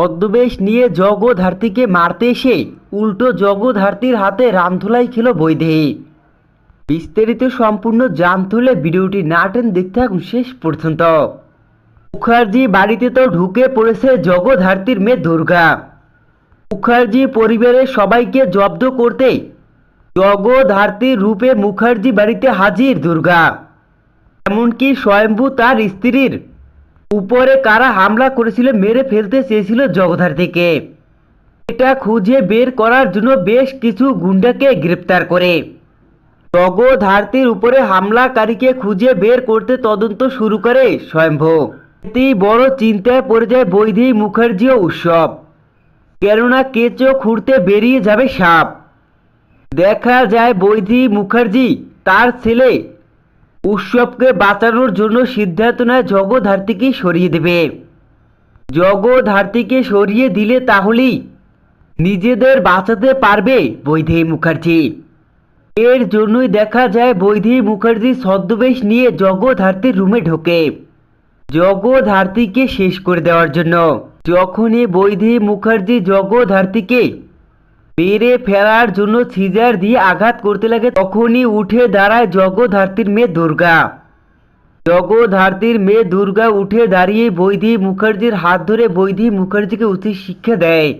ছদ্মবেশ নিয়ে জগধার্তীকে মারতে এসে উল্টো জগধার্তীর হাতে রামধুলাই খেল বৈদেহী বিস্তারিত সম্পূর্ণ জানতে হলে ভিডিওটি না টেন দেখতে থাকুন শেষ পর্যন্ত। মুখার্জি বাড়িতে তো ঢুকে পড়েছে জগধার্তীর মেয়ে দুর্গা। মুখার্জি পরিবারের সবাইকে জব্দ করতে জগধার্তীর রূপে মুখার্জি বাড়িতে হাজির দুর্গা। এমনকি স্বয়ম্ভু তার স্ত্রীর উপরে কারা হামলা করেছিল, মেরে ফেলতে চেয়েছিল জগধার্তীকে এটা খুঁজে বের করার জন্য বেশ কিছু গুন্ডাকে গ্রেপ্তার করে। জগধার্তীর উপরে হামলাকারীকে খুঁজে বের করতে তদন্ত শুরু করে স্বয়ম্ভু। এতেই বড় চিন্তায় পড়ে যায় বৈধি মুখার্জি উৎসব। কেননা কেঁচো খুঁড়তে বেরিয়ে যাবে সাপ। দেখা যায় বৈধি মুখার্জি তার ছেলে উৎসবকে বাঁচানোর জন্য সিদ্ধান্ত নেয় জগধার্তীকে সরিয়ে দেবে। জগধার্তীকে সরিয়ে দিলে তাহলেই নিজেদের বাঁচাতে পারবে বৈধি মুখার্জি। এর জন্যই দেখা যায় বৈধি মুখার্জি ছদ্মবেশ নিয়ে জগধার্তীর রুমে ঢোকে। জগধার্তীকে শেষ করে দেওয়ার জন্য। যখনই বৈধি মুখার্জি জগধার্তীকে পেরে ফেরার জন্য সিজার দিয়ে আঘাত করতে লাগে তখনই উঠে দাঁড়ায় জগধার্তীর মেয়ে দুর্গা। জগধার্তীর মেয়ে দুর্গা উঠে দাঁড়িয়ে বৈধি মুখার্জির হাত ধরে বৈধি মুখার্জিকে উচিত শিক্ষা দেয়।